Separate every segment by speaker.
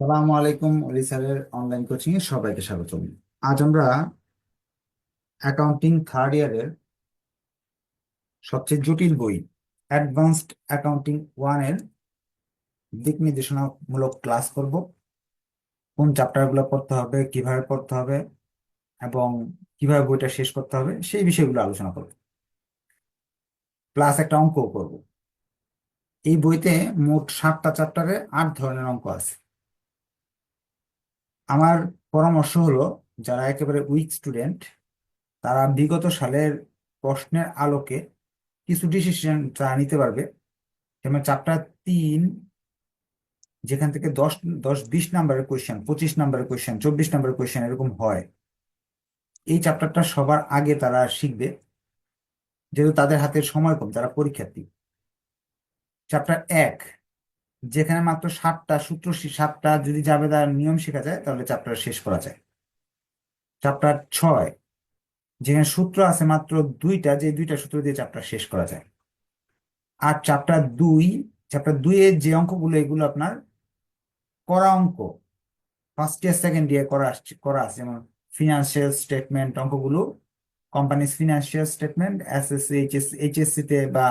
Speaker 1: সালামু আলাইকুম অলি স্যারের অনলাইন কোচিং এ সবাইকে স্বাগতম। আজ আমরা অ্যাকাউন্টিং থার্ড ইয়ারের সবচেয়ে জটিল বই অ্যাডভান্সড অ্যাকাউন্টিং ওয়ানের দিক নির্দেশনামূলক ক্লাস করব। কোন চ্যাপ্টারগুলো পড়তে হবে, কীভাবে পড়তে হবে, এবং কীভাবে বইটা শেষ করতে হবে, সেই বিষয়গুলো আলোচনা করব। প্লাস একটা অঙ্কও করব। এই বইতে মোট সাতটা চ্যাপ্টারে আট ধরনের অঙ্ক আছে। আমার পরামর্শ হলো, যারা একেবারে উইক স্টুডেন্ট তারা বিগত সালের প্রশ্নের আলোকে কিছু ডিসিশন তারা নিতে পারবে। যেমন চ্যাপ্টার তিন, যেখান থেকে দশ দশ, বিশ নাম্বারের কোয়েশ্চেন পঁচিশ নাম্বারের কোয়েশ্চেন চব্বিশ নাম্বারের কোয়েশ্চেন এরকম হয়। এই চ্যাপ্টারটা সবার আগে তারা শিখবে, যেহেতু তাদের হাতের সময় কম, তারা পরীক্ষার্থী। চ্যাপ্টার এক যেখানে মাত্র সাতটা, সূত্র সাতটা যদি জাবেদার নিয়ম শেখা যায়, তাহলে চ্যাপ্টার শেষ করা যায়। চ্যাপ্টার ছয়, যেখানে সূত্র আছে মাত্র দুইটা, যে দুইটা সূত্র দিয়ে চ্যাপ্টার শেষ করা যায়। আর চ্যাপ্টার দুই চ্যাপ্টার এর যে অঙ্কগুলো, এগুলো আপনার করা অঙ্ক ফার্স্ট ইয়ার সেকেন্ড ইয়ার করা আসছে, করা আছে। যেমন ফিনান্সিয়াল স্টেটমেন্ট অঙ্কগুলো companies financial statement S SSC HS HSC তে বা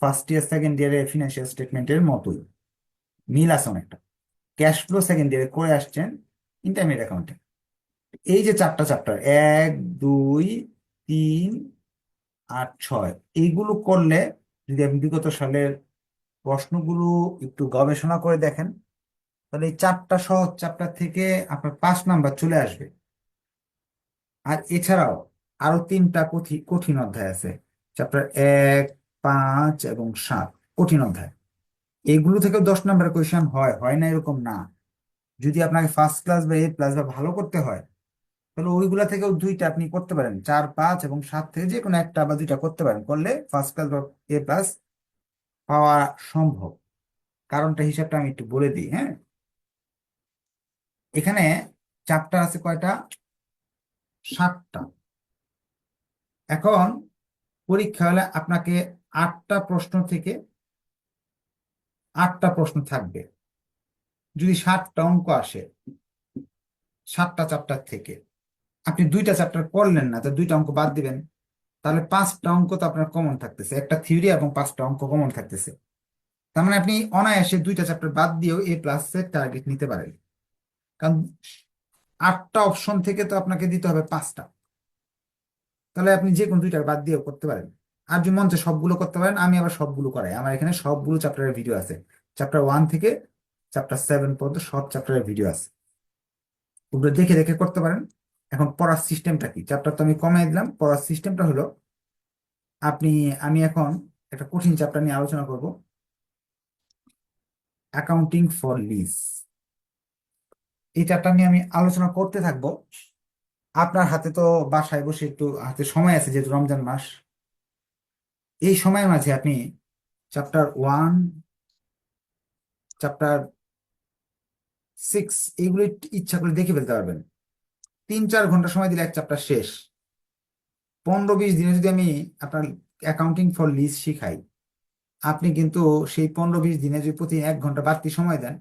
Speaker 1: ফার্স্ট ইয়ার সেকেন্ড ইয়ারের ফিনান্সিয়াল স্টেটমেন্টের মতোই। মিল আছে অনেকটা। ক্যাশ ফ্লো সেকেন্ড ইয়ারে করে আসছেন ইন্টারমিডিয়েট অ্যাকাউন্টে এই যে চারটা চ্যাপ্টার এক, দুই, তিন আর ছয়, এইগুলো করলে যদি আপনি বিগত সালের প্রশ্নগুলো একটু গবেষণা করে দেখেন, তাহলে এই চারটা সহজ চ্যাপ্টার থেকে আপনার পাঁচ নাম্বার চলে আসবে। আর এছাড়াও আরও তিনটা কঠিন অধ্যায় আছে। চ্যাপ্টার এক, পাঁচ এবং সাত, কঠিন অধ্যায়। এইগুলো থেকেও দশ নাম্বারের কোয়েশন হয় হয় না এরকম না। যদি আপনাকে ফার্স্ট ক্লাস বা এ প্লাস বা ভালো করতে হয়, তাহলে ওইগুলা থেকেও দুইটা আপনি করতে পারেন। চার, পাঁচ এবং সাত থেকে যে কোনো একটা বা দুইটা করতে পারেন। করলে ফার্স্ট ক্লাস বা এ প্লাস পাওয়া সম্ভব। কারণটা হিসাবটা আমি একটু বলে দিই হ্যাঁ? এখানে চ্যাপ্টার আছে কয়টা? সাতটা। এখন পরীক্ষা হলে আপনাকে আটটা প্রশ্ন থেকে আটটা প্রশ্ন থাকবে। যদি সাতটা অঙ্ক আসে, সাতটা চ্যাপ্টার থেকে, আপনি দুইটা চ্যাপ্টার করলেন না, তো দুইটা অঙ্ক বাদ দিবেন। তাহলে পাঁচটা অঙ্ক তো আপনার কমন থাকতেছে। একটা থিওরি এবং পাঁচটা অঙ্ক কমন থাকতেছে। তার মানে আপনি অনায়াসে দুইটা চ্যাপ্টার বাদ দিয়েও এ প্লাস এর টার্গেট নিতে পারেন। কারণ আটটা অপশন থেকে তো আপনাকে দিতে হবে পাঁচটা। তাহলে আপনি যে কোনো দুইটা বাদ দিয়েও করতে পারেন। আর যদি মঞ্চে সবগুলো করতে পারেন, আমি আবার সবগুলো করাই। আমার এখানে সবগুলো চ্যাপ্টারের ভিডিও আছে। চ্যাপ্টার ওয়ান থেকে চ্যাপ্টার সেভেন পর্যন্ত সব চ্যাপ্টারের ভিডিও আছে। ওগুলো দেখে দেখে করতে পারেন। এখন পড়ার সিস্টেমটা কি? চ্যাপ্টার তো আমি কমাই দিলাম। পড়ার সিস্টেমটা হলো, আপনি, আমি এখন একটা কঠিন চ্যাপ্টার নিয়ে আলোচনা করব। অ্যাকাউন্টিং ফর লিজ এই চ্যাপ্টার নিয়ে আমি আলোচনা করতে থাকব। আপনার হাতে তো বাসায় বসে একটু হাতে সময় আছে, যেহেতু রমজান মাস। এই সময়ের মাঝে আপনি চ্যাপ্টার ওয়ান চ্যাপ্টার সিক্স এইগুলো ইচ্ছা করে দেখে ফেলতে পারবেন। তিন, চার ঘণ্টা সময় দিলে এক চ্যাপ্টার শেষ। পনেরো, বিশ দিনে যদি আমি আপনার অ্যাকাউন্টিং ফর লিজ শিখাই, আপনি কিন্তু সেই পনেরো, বিশ দিনে যদি প্রতি এক ঘণ্টা বাড়তি সময় দেন,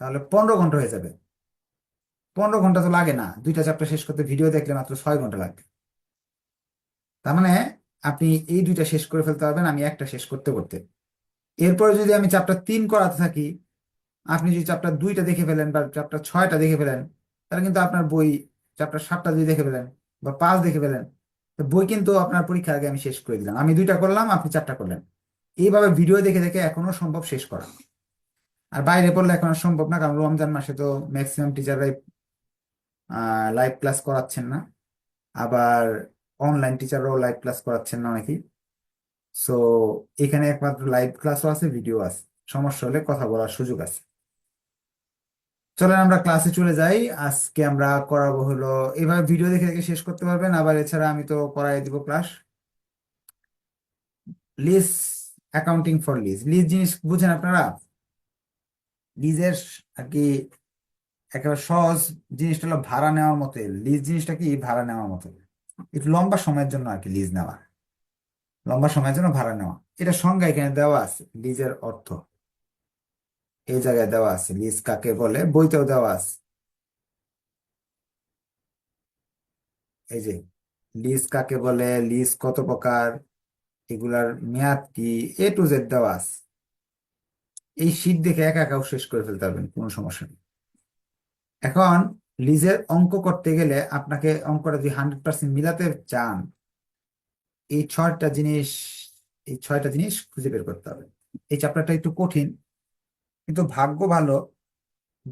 Speaker 1: তাহলে পনেরো ঘণ্টা হয়ে যাবে। পনেরো ঘণ্টা তো লাগে না। দুইটা চ্যাপ্টার শেষ করতে ভিডিও দেখলে মাত্র ছয় ঘণ্টা লাগবে। তার মানে আপনি এই দুইটা শেষ করে ফেলতে পারবেন, আমি একটা শেষ করতে করতে। এরপরে যদি আমি চ্যাপ্টার তিন করাতে থাকি, আপনি যদি চ্যাপ্টার দুইটা দেখে ফেলেন বা চ্যাপ্টার ছয়টা দেখে ফেলেন, তাহলে কিন্তু আপনার বই চ্যাপ্টার সাতটা যদি দেখে ফেলেন বা পাঁচ দেখে ফেলেন, তো বই কিন্তু আপনার পরীক্ষার আগে আমি শেষ করে দিলাম। আমি দুইটা করলাম, আপনি চারটা করলেন। এইভাবে ভিডিও দেখে দেখে এখনও সম্ভব শেষ করা। আর বাইরে পড়লে এখন আর সম্ভব না, কারণ রমজান মাসে তো ম্যাক্সিমাম টিচাররাই লাইভ ক্লাস করাচ্ছেন না। আবার অনলাইন টিচাররাও লাইভ ক্লাস করাচ্ছেন না অনেকেই। সো এখানে একমাত্র লাইভ ক্লাসও আছে ভিডিও আছে। সমস্যা হলে কথা বলার সুযোগ আছে। চলেন আমরা ক্লাসে চলে যাই। আজকে আমরা করাবো হলো এভাবে ভিডিও দেখে দেখে শেষ করতে পারবেন। আবার এছাড়া আমি তো করাই দিব class lease accounting for lease lease জিনিস বুঝেন আপনারা? লিজের আর কি একেবারে সহজ জিনিসটা হলো ভাড়া নেওয়ার মতো লিজ জিনিসটা কি? ভাড়া নেওয়ার মতো একটু লম্বা সময়ের জন্য আর কি লিজ নেওয়া। লম্বা সময়ের জন্য ভাড়া নেওয়া। এটা সংজ্ঞা এখানে দেওয়া আছে লিজের অর্থ। এই জায়গায় দেওয়া আছে লিজ কাকে বলে? বইতেও দেওয়া আছে। এই যে লিজ কাকে বলে? লিজ কত প্রকার? এগুলার মেয়াদ কি? এ টু জেড দেওয়া আছে। এই শীত দেখে একা একাও শেষ করে ফেলতে পারবেন, কোনো সমস্যা নেই। এখন লিজের অঙ্ক করতে গেলে আপনাকে অঙ্কটা যদি হান্ড্রেড পার্সেন্ট মিলাতে চান, এই ছয়টা জিনিস, এই ছয়টা জিনিস খুঁজে বের করতে হবে। এই চ্যাপ্টারটা একটু কঠিন, কিন্তু ভাগ্য ভালো,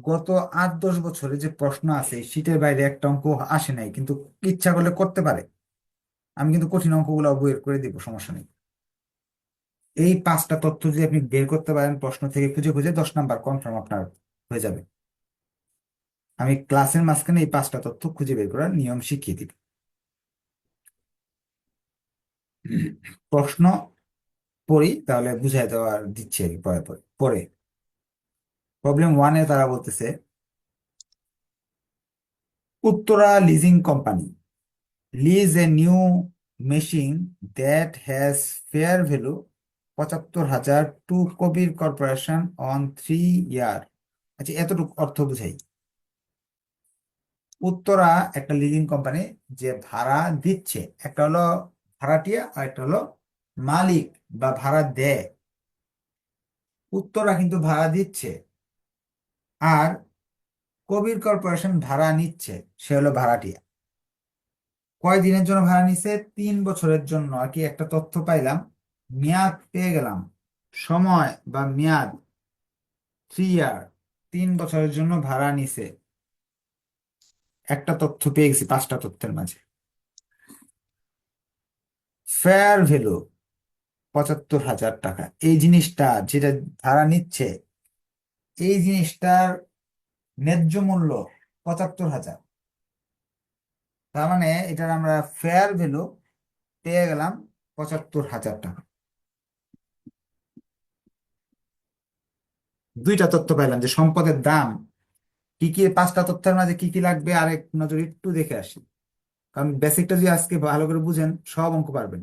Speaker 1: গত আট দশ বছরে যে প্রশ্ন আছে শীটের বাইরে একটা অঙ্ক আসে নাই, কিন্তু ইচ্ছা করলে করতে পারে। আমি কিন্তু কঠিন অঙ্কগুলো বের করে দিব, সমস্যা নেই। এই পাঁচটা তথ্য যদি আপনি বের করতে পারেন, প্রশ্ন থেকে খুঁজে খুঁজে দশ নাম্বার কনফার্ম আপনার হয়ে যাবে। আমি ক্লাসের মাঝখানে এই পাঁচটা তথ্য খুঁজে বের করার নিয়ম শিখিয়ে দিব প্রশ্ন পড়ি, তাহলে বুঝাই দেওয়ার দিচ্ছে আর কি পরে পরে। পরে প্রবলেম ওয়ানে তারা বলতেছে, Uttara leasing company lease a new machine that has fair value পঁচাত্তর হাজার to Kabir corporation on three year আচ্ছা এতটুকু অর্থ বুঝাই। উত্তরা একটা লিজিং কোম্পানি যে ভাড়া দিচ্ছে। একটা হলো ভাড়াটিয়া আর একটা হলো মালিক বা ভাড়া দেয়। উত্তরা কিন্তু ভাড়া দিচ্ছে আর কবির কর্পোরেশন ভাড়া নিচ্ছে, সে হলো ভাড়াটিয়া। কয় দিনের জন্য ভাড়া নিচ্ছে তিন বছরের জন্য। আর কি একটা তথ্য পাইলাম, মেয়াদ পেয়ে গেলাম। সময় বা মেয়াদ থ্রি ইয়ার তিন বছরের জন্য ভাড়া নিছে। একটা তথ্য পেয়ে গেছি পাঁচটা তথ্যের মাঝে। ফেয়ার ভ্যালু পঁচাত্তর হাজার টাকা। এই জিনিসটা যেটা ভাড়া নিচ্ছে, এই জিনিসটার ন্যায্য মূল্য পঁচাত্তর হাজার। তার মানে এটার আমরা ফেয়ার ভ্যালু পেয়ে গেলাম পঁচাত্তর হাজার টাকা। দুইটা তথ্য পাইলাম যে সম্পদের দাম কি কি পাঁচটা তথ্যের মাঝে কি কি লাগবে, আরেক নজর একটু দেখে আসি। কারণ বেসিকটা যদি আজকে ভালো করে বুঝেন, সব অঙ্ক পারবেন।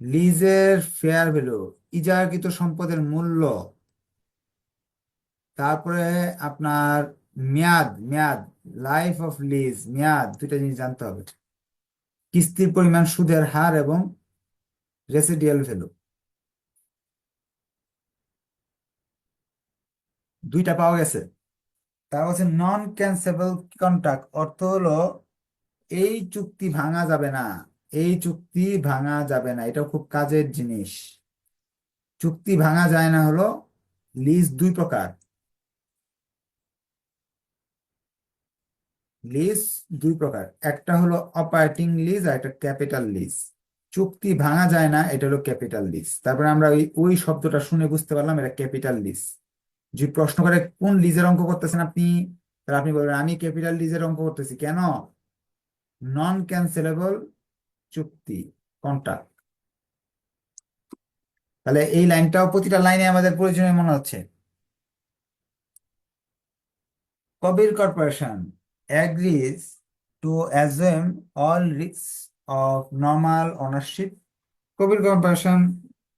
Speaker 1: লিজের ফেয়ার ভ্যালু ইজারাকৃত সম্পদের মূল্য। তারপরে আপনার মেয়াদ মেয়াদ লাইফ অফ লিজ মেয়াদ, দুইটা জিনিস জানতে হবে। কিস্তির পরিমাণ, সুদের হার এবং রেসিডিয়াল ভ্যালু দুইটা পাওয়া গেছে। তার হচ্ছে নন ক্যান্সেবল কন্ট্রাক্ট অর্থ হলো, এই চুক্তি ভাঙা যাবে না, এই চুক্তি ভাঙা যাবে না এটা খুব কাজের জিনিস। চুক্তি ভাঙা যায় না হলো লিজ দুই প্রকার। লিজ দুই প্রকার, একটা হলো অপারেটিং লিজ আর একটা ক্যাপিটাল লিজ চুক্তি ভাঙা যায় না, এটা হলো ক্যাপিটাল লিজ তারপরে আমরা ওই ওই শব্দটা শুনে বুঝতে পারলাম, এটা ক্যাপিটাল লিজ যদি প্রশ্ন করে কোন লিজের অঙ্ক করতেছেন আপনি? তাহলে আপনি বলবেন, আমি ক্যাপিটাল লিজের অঙ্ক করতেছি। কেন? নন ক্যান্সেলেবল চুক্তি কন্ট্রাক্ট তাহলে এই লাইনটাও প্রতিটা লাইনে আমাদের প্রয়োজনীয় মনে হচ্ছে। Kabir corporation agrees to assume all risks of normal ownership Kabir corporation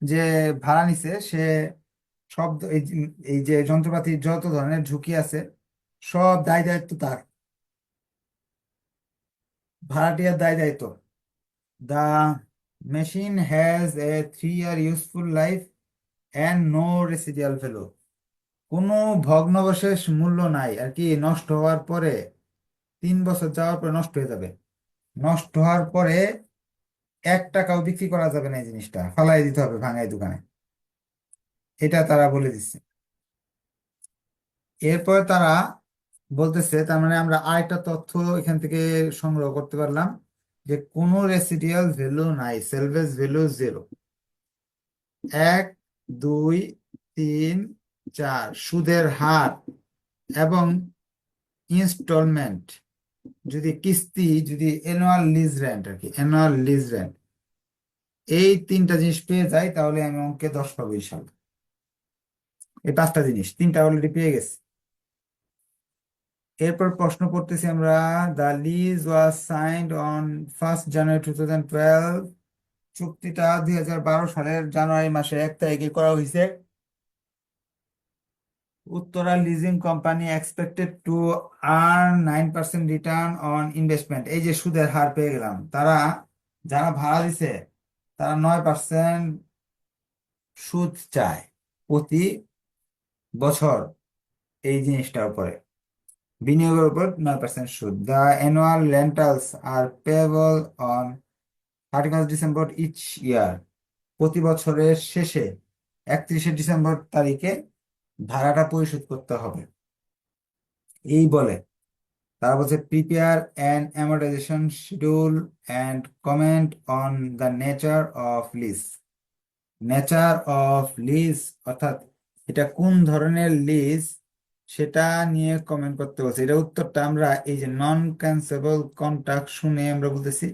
Speaker 1: যে ভাড়া নিছে, সে সব এই যে- যন্ত্রপাতির যত ধরনের ঝুঁকি আছে, সব দায় দায়িত্ব তার। ভাড়াটিয়ার দায় দায়িত্ব। The machine has a three year useful life and no residual value কোনো ভগ্নবশেষ মূল্য নাই, আর কি নষ্ট হওয়ার পরে, তিন বছর যাওয়ার পরে নষ্ট হয়ে যাবে। নষ্ট হওয়ার পরে এক টাকাও বিক্রি করা যাবে না এই জিনিসটা। ফালাই দিতে হবে ভাঙাই দোকানে। এটা তারা বলে দিচ্ছে এরপর তারা বলতেছে, তার মানে আমরা আরেকটা তথ্য এখান থেকে সংগ্রহ করতে পারলাম যে কোনো রেসিডিয়াল ভ্যালু নাই সেলভেজ ভ্যালু জিরো এক, দুই, তিন, চার, সুদের হার এবং ইনস্টলমেন্ট যদি কিস্তি, যদি অ্যানুয়াল লিজ রেন্ট আর কি অ্যানুয়াল লিজ রেন্ট এই তিনটা জিনিস পেয়ে যাই, তাহলে আমি অঙ্কে দশ পাবো ইনশাল্লাহ। এই পাঁচটা জিনিস, তিনটা অলরেডি পেয়ে গেছি। এরপর প্রশ্ন করতেছি আমরা the lease was signed on first January two thousand twelve চুক্তিটা দুই হাজার বারো সালের জানুয়ারি মাসের এক তারিখে করা হয়েছে। Uttara leasing company expected to earn nine percent return on investment এই যে সুদের হার পেয়ে গেলাম। তারা, যারা ভাড়া দিছে, তারা নয় পার্সেন্ট সুদ চায় প্রতি বছর এই জিনিসটার উপরে। বিনিয়োগের উপর নয় পার্সেন্ট সুদ। The annual rentals are payable on thirty first December each year প্রতি বছরের শেষে একত্রিশে ডিসেম্বর তারিখে ভাড়াটা পরিশোধ করতে হবে। এই বলে তারা বলছে prepare and amortization schedule and comment on the nature of lease nature of lease অর্থাৎ এটা কোন ধরনের লিজ সেটা নিয়ে কমেন্ট করতে বলছে। এটা উত্তরটা আমরা এই যে নন ক্যান্সেবল কন্ট্রাক্ট শুনে আমরা বলতেছি,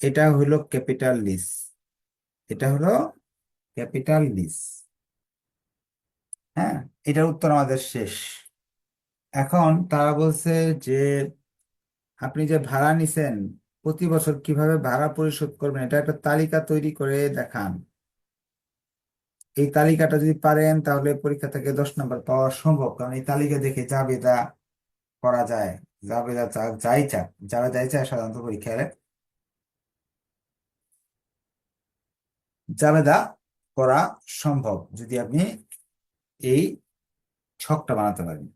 Speaker 1: এটা হলো ক্যাপিটাল লিজ এটা হলো ক্যাপিটাল লিজ হ্যাঁ এটার উত্তর আমাদের শেষ। এখন তারা বলছে যে, আপনি যে ভাড়া নিছেন, প্রতি বছর কীভাবে ভাড়া পরিশোধ করবেন, এটা একটা তালিকা তৈরি করে দেখান। এই তালিকাটা যদি পারেন, তাহলে পরীক্ষা থেকে দশ নম্বর পাওয়া সম্ভব। কারণ এই তালিকা দেখে জাবেদা করা যায়। জাবেদা চা- যাই চাক, যারা যাই চায় সাধারণত পরীক্ষায়। জাবেদা করা সম্ভব যদি আপনি এই ছকটা বানাতে পারেন।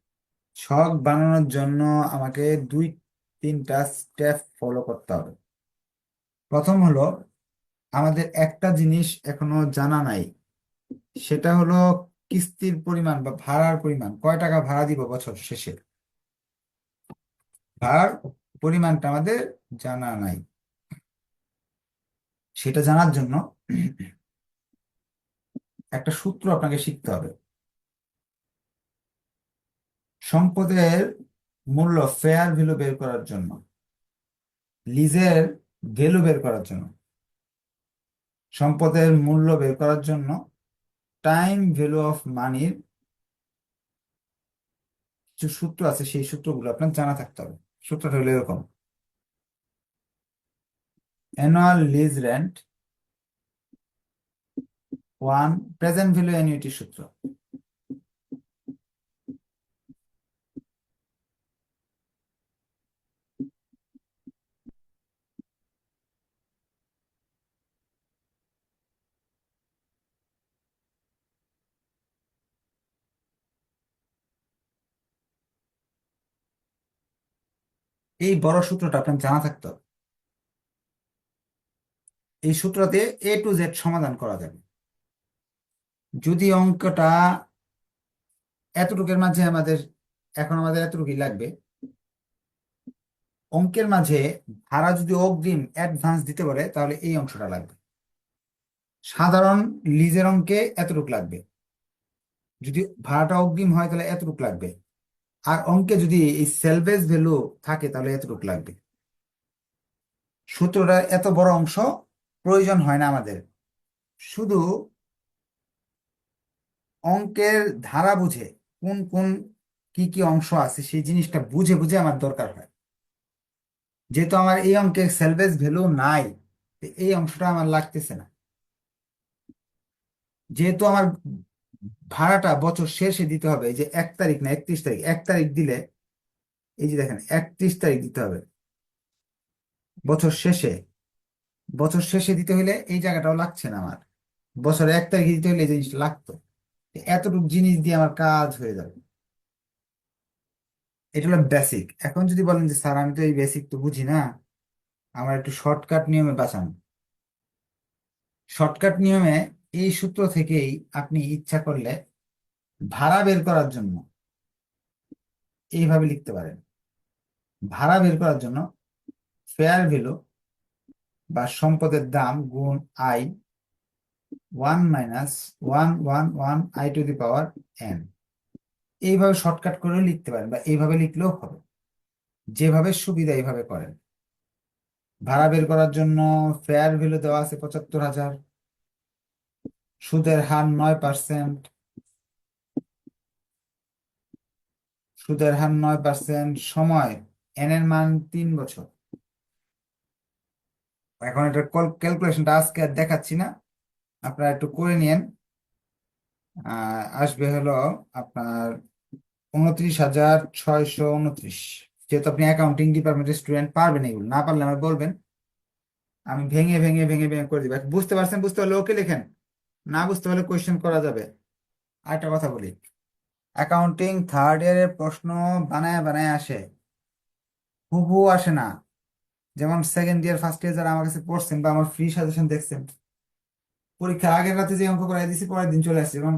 Speaker 1: ছক বানানোর জন্য আমাকে দুই, তিনটা স্টেপ ফলো করতে হবে। প্রথম হলো, আমাদের একটা জিনিস এখনও জানা নাই। সেটা হলো কিস্তির পরিমাণ বা ভাড়ার পরিমাণ। কয় টাকা ভাড়া দিব বছর শেষে? ভাড়ার পরিমাণটা আমাদের জানা নাই। সেটা জানার জন্য একটা সূত্র আপনাকে শিখতে হবে। সম্পদের মূল্য ফেয়ার ভ্যালু বের করার জন্য লিজের ভ্যালু বের করার জন্য, সম্পদের মূল্য বের করার জন্য টাইম ভ্যালু অফ মানির কিছু সূত্র আছে, সেই সূত্রগুলো আপনার জানা থাকতে হবে। সূত্রটা হলো এরকম। Annual lease rent one, present value annuity সূত্র। এই বড় সূত্রটা আপনার জানা থাকতে হবে। এই সূত্রতে এ টু জেড সমাধান করা যাবে। যদি অঙ্কটা এতটুকের মাঝে আমাদের, এখন আমাদের এতটুকুই লাগবে। অঙ্কের মাঝে ভাড়া যদি অগ্রিম অ্যাডভান্স দিতে পারে, তাহলে এই অংশটা লাগবে। সাধারণ লিজের অঙ্কে এতটুক লাগবে। যদি ভাড়াটা অগ্রিম হয়, তাহলে এতটুক লাগবে। আর অঙ্কে যদি এই সেলভেজ ভ্যালু থাকে, তাহলে এতটুক লাগবে। সূত্রটা এত বড় অংশ প্রয়োজন হয় না আমাদের। শুধু অঙ্কের ধারা বুঝে কোন কোন কি কি অংশ আছে, সেই জিনিসটা বুঝে বুঝে আমার দরকার হয়। যেহেতু আমার এই অঙ্কের সেলভেজ ভ্যালু নাই এই অংশটা আমার লাগতেছে না। যেহেতু আমার ভাড়াটা বছর শেষে দিতে হবে। এই যে এক তারিখ না, একত্রিশ তারিখ, এক তারিখ দিলে, এই যে দেখেন, একত্রিশ তারিখ দিতে হবে। বছর শেষে বছর শেষে দিতে হলে এই জায়গাটাও লাগছে না আমার। বছর এক তারিখে দিতে হলে এই জিনিসটা লাগতো। এতটুকু জিনিস দিয়ে আমার কাজ হয়ে যাবে। এটা হলো বেসিক এখন যদি বলেন যে, স্যার, আমি তো এই বেসিক তো বুঝি না, আমার একটু শর্টকাট নিয়মে বাঁচান। শর্টকাট নিয়মে এই সূত্র থেকেই আপনি ইচ্ছা করলে ভাড়া বের করার জন্য এইভাবে লিখতে পারেন। ভাড়া বের করার জন্য ফেয়ার ভ্যালু বা সম্পদের দাম গুণ I one minus one one one I to the power N এইভাবে শর্টকাট করেও লিখতে পারেন বা এইভাবে লিখলেও হবে। যেভাবে সুবিধা এইভাবে করেন। ভাড়া বের করার জন্য ফেয়ার ভ্যালু দেওয়া আছে পঁচাত্তর হাজার। সুদের হার নয় পার্সেন্ট সুদের হার নয় পার্সেন্ট সময় এন এর মান তিন বছর। এখন এটা ক্যালকুলেশনটা আজকে আর দেখাচ্ছি না। আপনারা একটু করে আহ, আসবে হলো আপনার উনত্রিশ হাজার ছয়শো উনত্রিশ। যেহেতু আপনি অ্যাকাউন্টিং ডিপার্টমেন্টের স্টুডেন্ট পারবেন এগুলো। না পারলে আমার বলবেন। আমি ভেঙে ভেঙে ভেঙে ভেঙে করে দিব। বুঝতে পারছেন? বুঝতে পারলে ওকে লেখেন। না বুঝতে পারলে কোয়েশ্চেন করা যাবে। আরেকটা কথা বলি। অ্যাকাউন্টিং থার্ড ইয়ারের প্রশ্ন বানায় বানায় আসে। হুবহু আসে না। যেমন সেকেন্ড ইয়ার ফার্স্ট ইয়ার যারা আমার কাছে পড়ছেন বা আমার ফ্রি সাজেশন দেখছেন, পরীক্ষার আগের রাতে যে অঙ্ক করাই দিয়েছি পরের দিন চলে আসছে। যেমন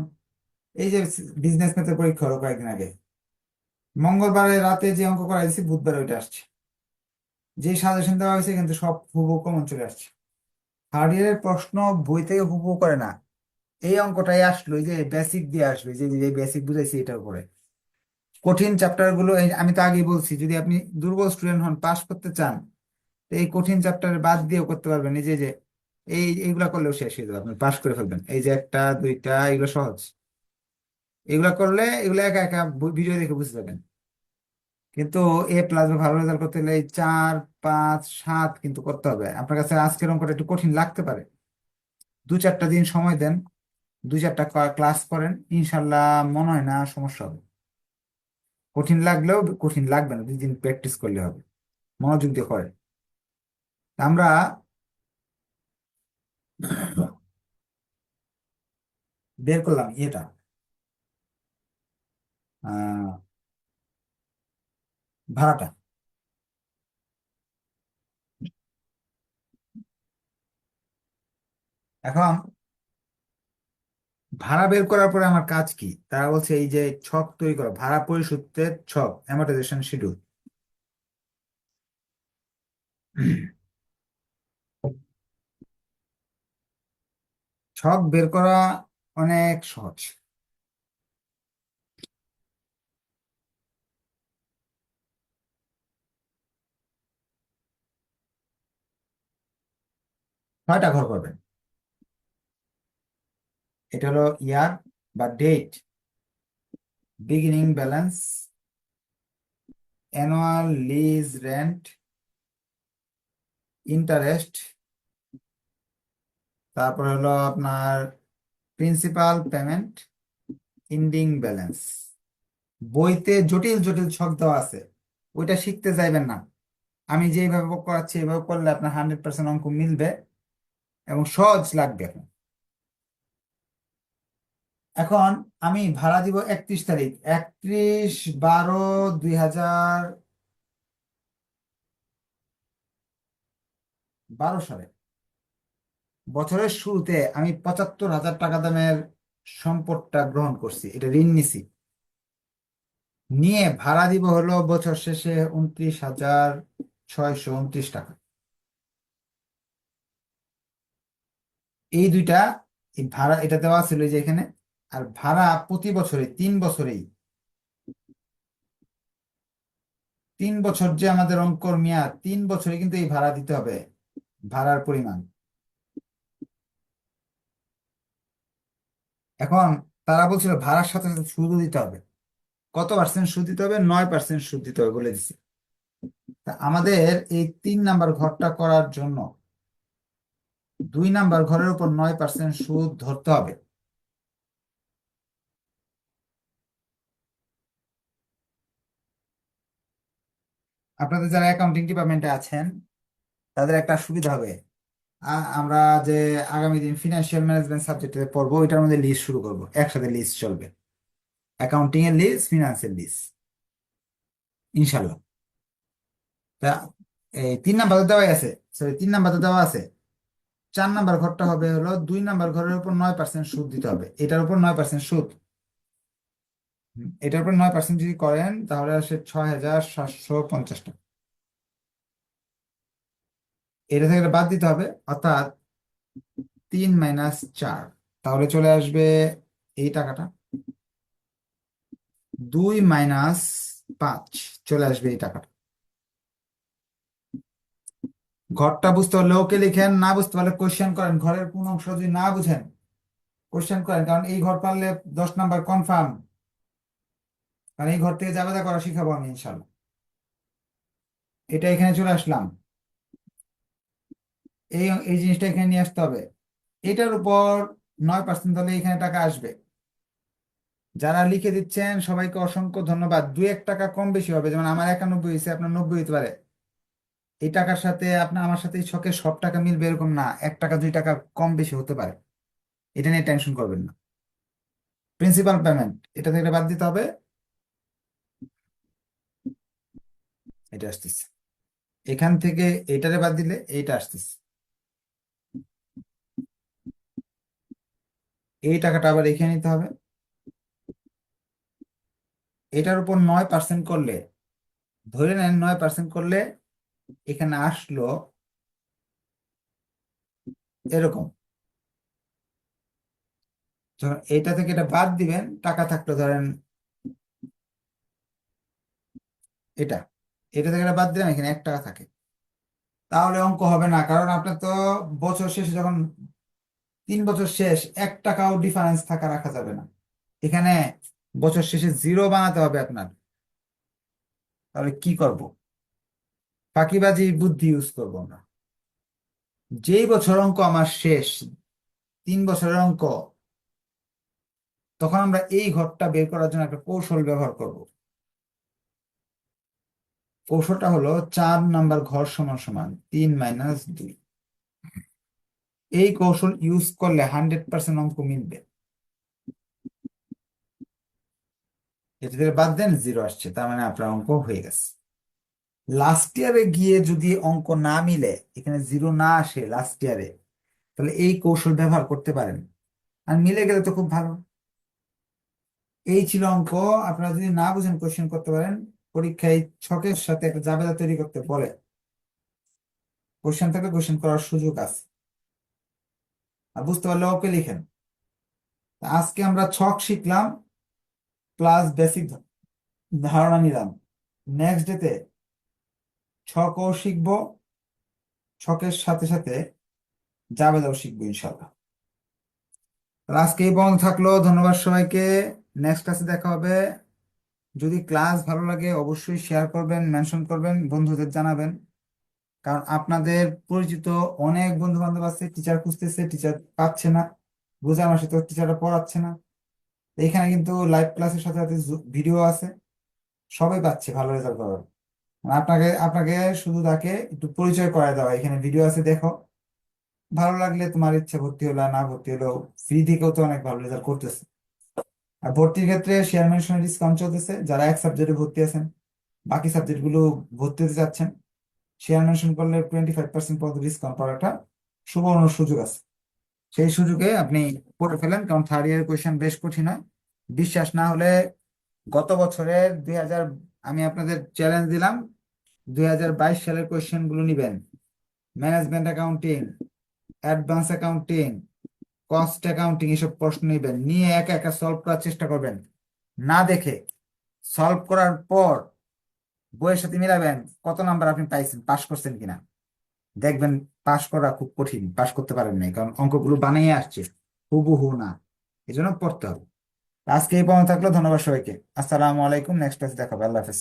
Speaker 1: এই যে বিজনেস ম্যাথের পরীক্ষা হলো কয়েকদিন আগে। মঙ্গলবারের রাতে যে অঙ্ক করাই দিয়েছি বুধবার ওইটা আসছে। যে সাজেশন দেওয়া হয়েছে, কিন্তু সব হুবহু কমন চলে আসছে। থার্ড ইয়ারের প্রশ্ন বই থেকে হুবহু করে না। এই অঙ্কটাই আসলো যে বেসিক দিয়ে এই যে যে বেসিক বুঝাইছি এটার উপরে। কঠিন চ্যাপ্টারগুলো, এই আমি তো আগেই বলছি, যদি আপনি দুর্বল স্টুডেন্ট হন পাস করতে চান এই কঠিন চ্যাপ্টার বাদ দিয়েও করতে পারবেন, এই যে যে, এই, এইগুলা করলেও শেষ হয়ে যাবে, আপনি পাস করে ফেলবেন। এই যে একটা, দুইটা, এগুলো সহজ। এগুলা করলে, এগুলো একা একা ভিডিও দেখে বুঝতে যাবেন। কিন্তু এ প্লাস ভালো রেজাল্ট করতে গেলে চার, পাঁচ, সাত কিন্তু করতে হবে। আপনার কাছে আজকের অঙ্কটা একটু কঠিন লাগতে পারে। দু চারটা দিন সময় দেন দু চারটা ক্লাস করেন ইনশাল্লাহ মনে হয় না সমস্যা হবে। কঠিন লাগলেও কঠিন লাগবে না দুই দিন প্র্যাকটিস করলে হবে। মনোযোগ দিয়ে করেন। আমরা বের করলাম আহ, ভাড়াটা। এখন ভাড়া বের করার পরে আমার কাজ কি? তারা বলছে, এই যে ছক তৈরি করা, ভাড়া পরিশোধের ছক অ্যামortization শিডিউল ছক বের করা অনেক সহজ। ছয়টা ঘর করবেন। এটা হলো ইয়ার বা date. Beginning balance, annual lease rent, interest, তারপর হলো আপনার প্রিন্সিপাল পেমেন্ট, ইন্ডিং ব্যালেন্স। বইতে জটিল জটিল দেওয়া আছে, ওইটা শিখতে চাইবেন না। আমি যেভাবে করাচ্ছি এইভাবে করলে আপনার হান্ড্রেড পার্সেন্ট অঙ্ক মিলবে এবং সহজ লাগবে। আপনার এখন আমি ভাড়া দিব একত্রিশ তারিখ। একত্রিশ বারো দুই হাজার বারো সালে। বছরের শুরুতে আমি পঁচাত্তর হাজার টাকা দামের সম্পদটা গ্রহণ করছি। এটা ঋণ নিছি। নিয়ে ভাড়া দিব হলো বছর শেষে উনত্রিশ হাজার ছয়শো উনত্রিশ টাকা। এই দুইটা ভাড়া, এটা দেওয়া ছিল যে এখানে। আর ভাড়া প্রতি বছরে তিন বছরেই। তিন বছর যে আমাদের অঙ্কর মেয়াদ, তিন বছরে কিন্তু এই ভাড়া দিতে হবে, ভাড়ার পরিমাণ। এখন তারা বলছিল ভাড়ার সাথে সাথে সুদও দিতে হবে। কত পার্সেন্ট সুদ দিতে হবে? নয় পার্সেন্ট সুদ দিতে হবে বলে দিচ্ছে তা আমাদের এই তিন নাম্বার ঘরটা করার জন্য দুই নাম্বার ঘরের উপর নয় পার্সেন্ট সুদ ধরতে হবে। আপনাদের যারা অ্যাকাউন্টিং ডিপার্টমেন্টে আছেন, তাদের একটা সুবিধা হবে। আমরা যে আগামী দিন ফিনান্সিয়াল ম্যানেজমেন্ট সাবজেক্টে পড়ব, ওইটার মধ্যে লিস্ট শুরু করব। একসাথে লিস্ট চলবে। অ্যাকাউন্টিং এর লিস্ট ফিনান্সের লিস্ট ইনশাল্লাহ তা, এই তিন নাম্বার দেওয়া আছে। সরি তিন নাম্বার দেওয়া আছে। চার নাম্বার ঘরটা হবে হলো, দুই নাম্বার ঘরের উপর নয় পার্সেন্ট সুদ দিতে হবে। এটার উপর নয় পার্সেন্ট সুদ। এটার উপর নয় পার্সেন্ট যদি করেন, তাহলে আসে ছয় হাজার সাতশো পঞ্চাশ টাকা। এটা থেকে বাদ দিতে হবে, অর্থাৎ তিন মাইনাস চার। তাহলে চলে আসবে এই টাকাটা। দুই মাইনাস পাঁচ, চলে আসবে এই টাকাটা। ঘরটা বুঝতে পারলে ওকে লিখেন, না বুঝতে পারলে কোশ্চেন করেন। ঘরের কোন অংশ যদি না বুঝেন কোশ্চেন করেন। কারণ এই ঘর পারলে দশ নাম্বার কনফার্ম কারণ এই ঘর থেকে জাবেদা করা শিখাবো আমি ইনশাল্লাহ এটা এখানে চলে আসলাম। এই এই জিনিসটা এখানে নিয়ে আসতে হবে। এটার উপর নয় পার্সেন্ট হলে এখানে টাকা আসবে। যারা লিখে দিচ্ছেন, সবাইকে অসংখ্য ধন্যবাদ। দু এক টাকা কম বেশি হবে, যেমন আমার একানব্বই হয়েছে, আপনার নব্বই হতে পারে। এই টাকার সাথে আপনার আমার সাথে এই ছকে সব টাকা মিলবে এরকম না। এক টাকা, দুই টাকা কম বেশি হতে পারে। এটা নিয়ে টেনশন করবেন না। প্রিন্সিপাল পেমেন্ট এটা থেকে বাদ দিতে হবে। এটা আসতেছে। এখান থেকে এটারে বাদ দিলে এইটা আসতেছে। এই টাকাটা আবার রেখে নিতে হবে। এটার উপর নয় পার্সেন্ট করলে, ধরে নেন নয় পার্সেন্ট করলে এখানে আসলো এরকম। যখন এটা থেকে এটা বাদ দিবেন, টাকা থাকল ধরেন এটা। এটা থেকে বাদ দিলাম, এখানে এক টাকা থাকে। তাহলে অঙ্ক হবে না, কারণ আপনার তো বছর শেষে যখন তিন বছর শেষ, এক টাকাও ডিফারেন্স থাকা রাখা যাবে না। এখানে বছর শেষে জিরো বানাতে হবে আপনার। তাহলে কি করব? ফাঁকিবাজি, বুদ্ধি ইউজ করব আমরা। যেই বছর অঙ্ক আমার শেষ, তিন বছরের অঙ্ক, তখন আমরা এই ঘরটা বের করার জন্য একটা কৌশল ব্যবহার করব। কৌশলটা হলো চার নাম্বার ঘর সমান সমান তিন মাইনাস দুই। এই কৌশল ইউজ করলে হান্ড্রেড পার্সেন্ট অঙ্ক মিলবে। বাদ দেন জিরো আসছে, তার মানে আপনার অঙ্ক হয়ে গেছে। লাস্ট ইয়ারে গিয়ে যদি অঙ্ক না মিলে, এখানে জিরো না আসে লাস্ট ইয়ারে তাহলে এই কৌশল ব্যবহার করতে পারেন। আর মিলে গেলে তো খুব ভালো। এই ছিল অঙ্ক। আপনারা যদি না বুঝেন কোশ্চেন করতে পারেন পরীক্ষায় ছকের সাথে একটা জাবেদা তৈরি করতে বলে। কোশ্চেন থাকলে কোশ্চেন করার সুযোগ আছে। আর বুঝতে পারলে ওকে লিখেন। আজকে আমরা ছক শিখলাম প্লাস বেসিক ধারণা নিলাম। নেক্সট ডেতে ছকও শিখব, ছকের সাথে সাথে জাবেদাও শিখব ইনশাল্লাহ আজকে এই পর্যন্ত থাকল। ধন্যবাদ সবাইকে। নেক্সট ক্লাসে দেখা হবে। যদি ক্লাস ভালো লাগে, অবশ্যই শেয়ার করবেন মেনশন করবেন, বন্ধুদের জানাবেন। কারণ আপনাদের পরিচিত অনেক বন্ধু বান্ধব আছে টিচার খুঁজতেছে টিচার পাচ্ছে না, বোঝা মাসে তো টিচাররা পড়াচ্ছে না। এখানে কিন্তু লাইভ ক্লাসের সাথে সাথে ভিডিও আছে। সবাই পাচ্ছে, ভালো রেজাল্ট করার মানে আপনাকে আপনাকে শুধু তাকে একটু পরিচয় করায় দেওয়া, এখানে ভিডিও আছে, দেখো। ভালো লাগলে তোমার ইচ্ছে ভর্তি হলো না ভর্তি হলো ফ্রি থেকেও তো অনেক ভালো রেজাল্ট করতেছে। আর ভর্তির ক্ষেত্রে শেয়ার মেনশনের ডিসকাউন্ট চলতেছে। যারা এক সাবজেক্টে ভর্তি আছেন, বাকি সাবজেক্টগুলো ভর্তি হতে যাচ্ছেন শেয়ার মেনশন করলে টোয়েন্টি ফাইভ পার্সেন্ট পর্যন্ত ডিসকাউন্ট পাওয়ার একটা সুবর্ণ সুযোগ আছে। সেই সুযোগে আপনি পড়ে ফেলেন, কারণ থার্ড ইয়ার কোয়েশ্চেন বেশ কঠিন হয়। বিশ্বাস না হলে গত বছরের দুই হাজার, আমি আপনাদের চ্যালেঞ্জ দিলাম, দুই হাজার বাইশ সালের কোয়েশ্চেনগুলো নিবেন। Management accounting advance accounting cost accounting এসব প্রশ্ন নেবেন। নিয়ে একা একা সলভ করার চেষ্টা করবেন। না দেখে সলভ করার পর বইয়ের সাথে মিলাবেন কত নাম্বার আপনি পাইছেন পাস করছেন কিনা। দেখবেন পাস করা খুব কঠিন পাস করতে পারেন নাই, কারণ অঙ্কগুলো বানিয়ে আসছে, হুবহু না। এই জন্য পড়তে হবে। আজকে এই পর্যন্ত থাকল, ধন্যবাদ সবাইকে। আসসালামু আলাইকুম, নেক্সট ক্লাসে দেখাবে, আল্লাহ হাফেজ।